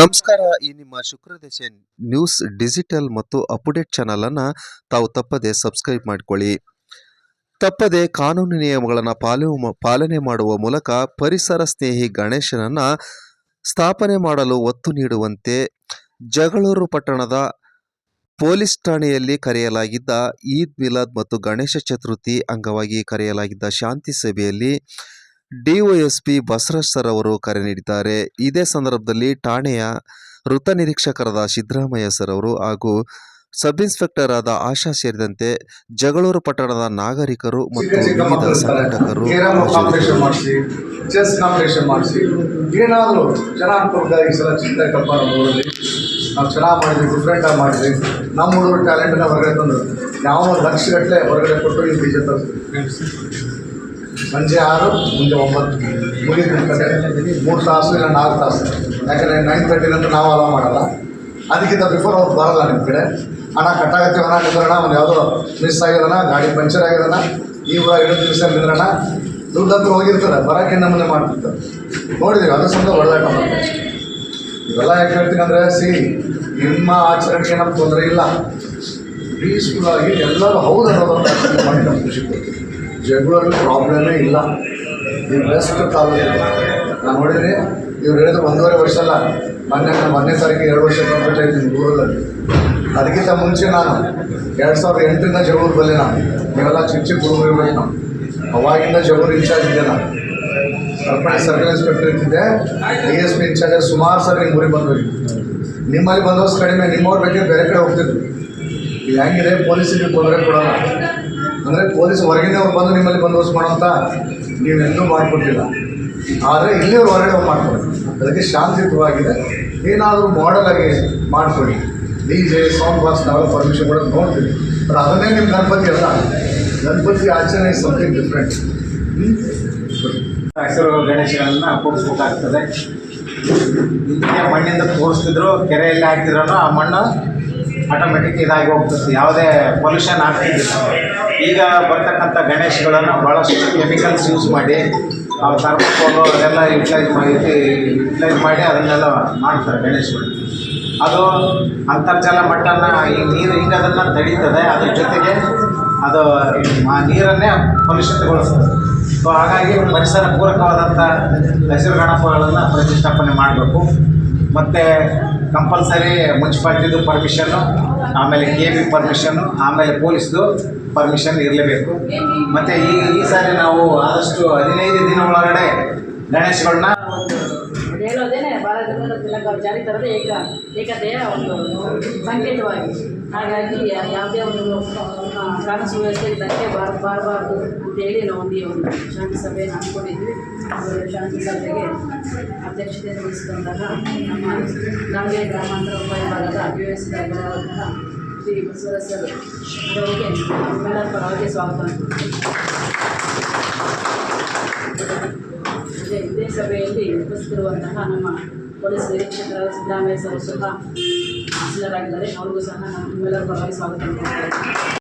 ನಮಸ್ಕಾರ, ಈ ನಿಮ್ಮ ಶುಕ್ರದೇಶ ನ್ಯೂಸ್ ಡಿಜಿಟಲ್ ಮತ್ತು ಅಪ್ಡೇಟ್ ಚಾನಲ್ ಅನ್ನ ತಾವು ತಪ್ಪದೆ ಸಬ್ಸ್ಕ್ರೈಬ್ ಮಾಡಿಕೊಳ್ಳಿ. ತಪ್ಪದೆ ಕಾನೂನು ನಿಯಮಗಳನ್ನು ಪಾಲು, ಪಾಲನೆ ಮಾಡುವ ಮೂಲಕ ಪರಿಸರ ಸ್ನೇಹಿ ಗಣೇಶನನ್ನ ಸ್ಥಾಪನೆ ಮಾಡಲು ಒತ್ತು ನೀಡುವಂತೆ ಜಗಳೂರು ಪಟ್ಟಣದ ಪೊಲೀಸ್ ಠಾಣೆಯಲ್ಲಿ ಕರೆಯಲಾಗಿದ್ದ ಈದ್ ಮಿಲಾದ್ ಮತ್ತು ಗಣೇಶ ಚತುರ್ಥಿ ಅಂಗವಾಗಿ ಕರೆಯಲಾಗಿದ್ದ ಶಾಂತಿ ಸಭೆಯಲ್ಲಿ ಡಿವೈಎಸ್ಪಿ ಬಸವರಾಜ್ ಸರ್ ಅವರು ಕರೆ ನೀಡಿದ್ದಾರೆ. ಇದೇ ಸಂದರ್ಭದಲ್ಲಿ ಠಾಣೆಯ ವೃತ್ತ ನಿರೀಕ್ಷಕರಾದ ಸಿದ್ದರಾಮಯ್ಯ ಸರ್ ಅವರು ಹಾಗೂ ಸಬ್ ಇನ್ಸ್ಪೆಕ್ಟರ್ ಆದ ಆಶಾ ಸೇರಿದಂತೆ ಜಗಳೂರು ಪಟ್ಟಣದ ನಾಗರಿಕರು ಮತ್ತು ವಿವಿಧ ಸಂಘಟಕರು ಚೆಸ್ ಕಾಂಪಿಟೇಷನ್ ಮಾಡಿಸಿ ಏನಾದರೂ ಚೆನ್ನಾಗಿ ಅನ್ಕೊಂಡ ಈ ಸಲ ಚಿಂತೆ ಕಲ್ಪ ನಮ್ಮ ಊರಲ್ಲಿ. ನಾವು ಚೆನ್ನಾಗಿ ಮಾಡಿದ್ವಿ ಡಿಫ್ರೆಂಟಾಗಿ ಮಾಡಿದ್ವಿ. ನಮ್ಮ ಹುಡುಗರು ಟ್ಯಾಲೆಂಟನ್ನ ಹೊರಗಡೆ ತಂದರು. ಯಾವ ಲಕ್ಷಗಟ್ಟಲೆ ಹೊರಗಡೆ ಕೊಟ್ಟು ಈ ಬೀಜ ಸಂಜೆ ಆರು ಮುಂದೆ ಒಂಬತ್ತು. ಮುಗಿದ ಕಡೆ ಮೂರು ತಾಸು ಇಲ್ಲ, ನಾಲ್ಕು ತಾಸು. ಯಾಕಂದರೆ ನೈನ್ ತರ್ಟಿನಂತೂ ನಾವು ಅಲೋ ಮಾಡಲ್ಲ. ಅದಕ್ಕಿಂತ ಬಿಫೋರ್ ಅವ್ರು ಬರಲ್ಲ ನಿಮ್ಮ ಕಡೆ. ಹಣ ಕಟ್ಟಾಗತ್ತೆ ಹಣ ನಿಂದ್ರಣ ಅವ್ನು ಯಾವುದೋ ಮಿಸ್ ಆಗಿರೋಣ, ಗಾಡಿ ಪಂಚರ್ ಆಗಿರೋಣ, ಈ ಊರ ಎರಡು ದಿವಸ ನಿಂದ್ರಣ. ದುಡ್ಡಂತೂ ಹೋಗಿರ್ತಾರೆ, ಬರೋಕ್ಕೆ ನಮ್ಮನ್ನೇ ಮಾಡ್ತಿರ್ತಾರೆ. ನೋಡಿದ್ದೀವಿ ಅದು ಸಂದ ಒಳ್ಳೆ ಇವೆಲ್ಲ ಯಾಕೆ ಹೇಳ್ತೀನಿ ಅಂದರೆ ಸಿ ನಿಮ್ಮ ಆಚರಣೆಗೆ ನಮ್ಗೆ ತೊಂದರೆ ಇಲ್ಲ. ಪೀಸ್ಫುಲ್ ಆಗಿ ಎಲ್ಲರೂ ಹೌದು ಅನ್ನೋದನ್ನು ಖುಷಿ ಕೊಡ್ತೀವಿ ಜಗಳೂರಲ್ಲಿ ಪ್ರಾಬ್ಲಮೇ ಇಲ್ಲ. ಇದು ಬೆಸ್ಟ್ ತಾಲೂಕು. ನಾನು ನೋಡಿದ್ರೆ ಇವ್ರು ಹೇಳಿದ್ರು ಒಂದೂವರೆ ವರ್ಷ ಅಲ್ಲ, ಮೊನ್ನೆ ನಾನು ಮೊನ್ನೆ ತಾರೀಕು ಎರಡು ವರ್ಷ ಕಂಪ್ಲೀಟ್ ಆಯ್ತು ಊರಲ್ಲಿ ಅದಕ್ಕಿಂತ ಮುಂಚೆ ನಾನು ಎರಡು ಸಾವಿರದ ಎಂಟರಿಂದ ಜಗೂರು ಬಲ್ಲಿ ನಾನು. ನೀವೆಲ್ಲ ಚಿಕ್ಕ ಚಿಕ್ಕ ಹುಡುಗರು ನಾವು. ಅವಾಗಿಂದ ಜಗೂರು ಇನ್ಚಾರ್ಜ್ ಇದ್ದೆ ನಾನು. ಸರ್ಪಂಚ್ ಸರ್ಕಲ್ ಇನ್ಸ್ಪೆಕ್ಟರ್ ಇರ್ತಿದ್ದೆ ಡಿ ಎಸ್ ಪಿ ಇನ್ಚಾರ್ಜ್ ಸುಮಾರು ಸರ್ ನಿಮ್ಮ ಊರಿಗೆ ಬಂದ್ವಿ. ನಿಮ್ಮಲ್ಲಿ ಬಂದೋಷ್ಟು ಕಡಿಮೆ, ನಿಮ್ಮವ್ರ ಬಗ್ಗೆ ಬೇರೆ ಕಡೆ ಹೋಗ್ತಿದ್ರು. ಇದು ಹೆಂಗಿದೆ? ಪೊಲೀಸಿಗೆ ತೊಂದರೆ ಕೊಡೋಲ್ಲ. ಅಂದರೆ ಪೊಲೀಸ್ ಹೊರಗಿನವ್ರು ಬಂದು ನಿಮ್ಮಲ್ಲಿ ಬಂದೋಬಸ್ತ್ ಮಾಡೋಂಥ ನೀವೆಂದೂ ಮಾಡಿಕೊಟ್ಟಿಲ್ಲ. ಆದರೆ ಇಲ್ಲೇ ಹೊರಗಡೆ ಮಾಡ್ಕೊಡಿ ಅದಕ್ಕೆ ಶಾಂತಿಯುತವಾಗಿದೆ ಏನಾದರೂ ಮಾಡಲ್ ಆಗಿ ಮಾಡಿಕೊಡಿ ಡಿ ಜೆ ಸೌಂಡ್ ಬಾಕ್ಸ್ ನಾವೆಲ್ಲ ಪರ್ಮಿಷನ್ ಕೊಡೋದು ನೋಡ್ತೀವಿ. ಬಟ್ ಅದನ್ನೇ ನಿಮ್ಮ ಗಣಪತಿ ಅಲ್ಲ. ಗಣಪತಿ ಆಚರಣೆ ಇಸ್ ಸಮಥಿಂಗ್ ಡಿಫ್ರೆಂಟ್ ಹಸಿರು ಗಣೇಶಗಳನ್ನ ಕೂಡಿಸ್ಬೇಕಾಗ್ತದೆ. ಮಣ್ಣಿಂದ ಕೂರಿಸ್ತಿದ್ರು ಕೆರೆಯಲ್ಲಿ ಹಾಕ್ತಿದ್ರಲ್ಲ ಆ ಮಣ್ಣು ಆಟೋಮೆಟಿಕ್ ಇದಾಗಿ ಹೋಗ್ತದೆ ಯಾವುದೇ ಪೊಲ್ಯೂಷನ್ ಆಗ್ತಿದ್ದಿಲ್ಲ ಈಗ ಬರ್ತಕ್ಕಂಥ ಗಣೇಶಗಳನ್ನು ಭಾಳಷ್ಟು ಕೆಮಿಕಲ್ಸ್ ಯೂಸ್ ಮಾಡಿ, ಆ ಥರ್ಮೋಕೋಲು ಅದೆಲ್ಲ ಯುಟಿಲೈಸ್ ಮಾಡಿ ಯುಟಿಲೈಸ್ ಮಾಡಿ ಅದನ್ನೆಲ್ಲ ಮಾಡ್ತಾರೆ ಗಣೇಶಗಳು. ಅದು ಅಂತರ್ಜಲ ಮಟ್ಟನ ಈ ನೀರು ಈಗ ಅದನ್ನು ತಡೀತದೆ. ಅದ್ರ ಜೊತೆಗೆ ಅದು ಆ ನೀರನ್ನೇ ಕಲುಷಿತಗೊಳಿಸ್ತದೆ ಸೊ ಹಾಗಾಗಿ ಪರಿಸರ ಪೂರಕವಾದಂಥ ಹಸಿರು ಗಣಪಗಳನ್ನು ಪ್ರತಿಷ್ಠಾಪನೆ ಮಾಡಬೇಕು. ಮತ್ತು ಕಂಪಲ್ಸರಿ ಮುನ್ಸಿಪಾಲ್ಟಿದು ಪರ್ಮಿಷನ್ನು ಆಮೇಲೆ ಕೆ ಬಿ ಪರ್ಮಿಷನ್ನು ಆಮೇಲೆ ಪೊಲೀಸ್ದು ಪರ್ಮಿಷನ್ ಇರಲೇಬೇಕು. ಮತ್ತು ಈ ಈ ಸಾರಿ ನಾವು ಆದಷ್ಟು ಹದಿನೈದು ದಿನ ಒಳಗಡೆ ಗಣೇಶಗಳನ್ನ ಹೇಳೋದೇನೆ ಭಾರತದ ತಿಲಕ ಜಾರಿ ತರದೇ ಏಕ, ಏಕತೆಯ ಒಂದು ಸಂಕೇತವಾಗಿ. ಹಾಗಾಗಿ ಯಾವುದೇ ಒಂದು ಕಾನೂನು ಸುವ್ಯವಸ್ಥೆ ಇದಕ್ಕೆ ಬಾರ ಬಾರಬಾರ್ದು ಅಂತೇಳಿ ನಾವು ಒಂದು ಶಾಂತಿ ಸಭೆಯನ್ನು ಹಮ್ಮಿಕೊಂಡಿದ್ವಿ ಆ ಶಾಂತಿ ಸಭೆಗೆ ಅಧ್ಯಕ್ಷತೆಯನ್ನು ವಹಿಸಿದಂತಹ ನಮ್ಮ ದಾವಣಗೆರೆ ಗ್ರಾಮಾಂತರ ಉಪವಿಭಾಗದ ಯು ಎಸ್ ಗಳಾದಂತಹ ಶ್ರೀ ಬಸವರಾಜ್ ಸರ್ ಅವರಿಗೆ ನಮ್ಮೆಲ್ಲರ ಪರವಾಗಿ ಸ್ವಾಗತ ಅದೇ ಇದೇ ಸಭೆಯಲ್ಲಿ ಉಪಸ್ಥಿತರುವಂತಹ ನಮ್ಮ ಪೊಲೀಸ್ ನಿರೀಕ್ಷಕರಾದ ಸಿದ್ದರಾಮಯ್ಯ ಸರ್ ಸಹ ಹಾಸನರಾಗಿದ್ದಾರೆ ಅವ್ರಿಗೂ ಸಹ ನಮ್ಮೆಲ್ಲರ ಪರವಾಗಿ ಸ್ವಾಗತ ಮಾಡ್ತಾರೆ